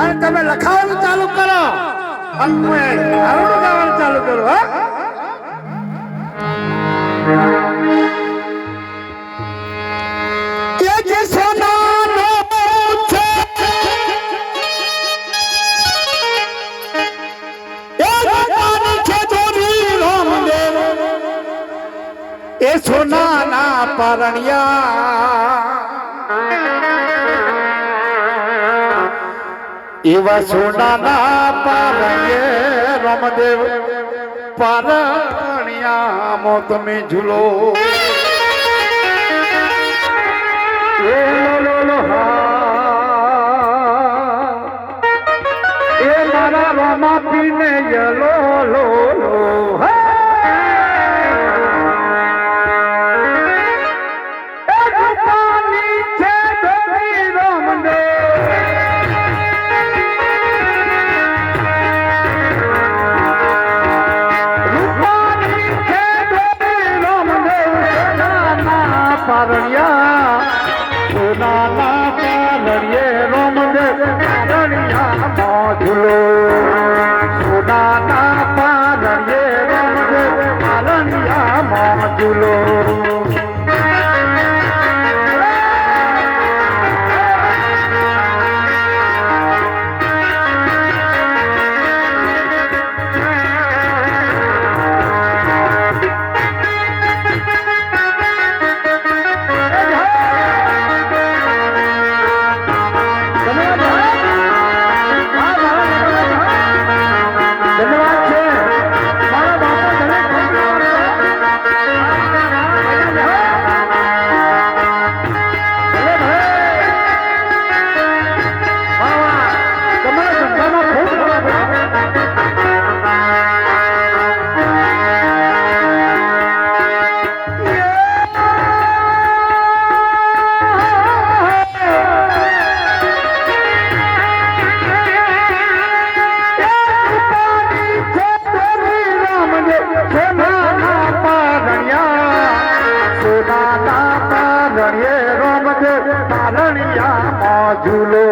અને તમે લખાવાનું ચાલુ કરો. અને હું એ ગાવાનું ચાલુ કરું, હા? એ સોનાના પરણિયા. એવા સોનાના રમદેવ રામદેવ પારણિયામો તમે ઝૂલો. No. ઝૂલો.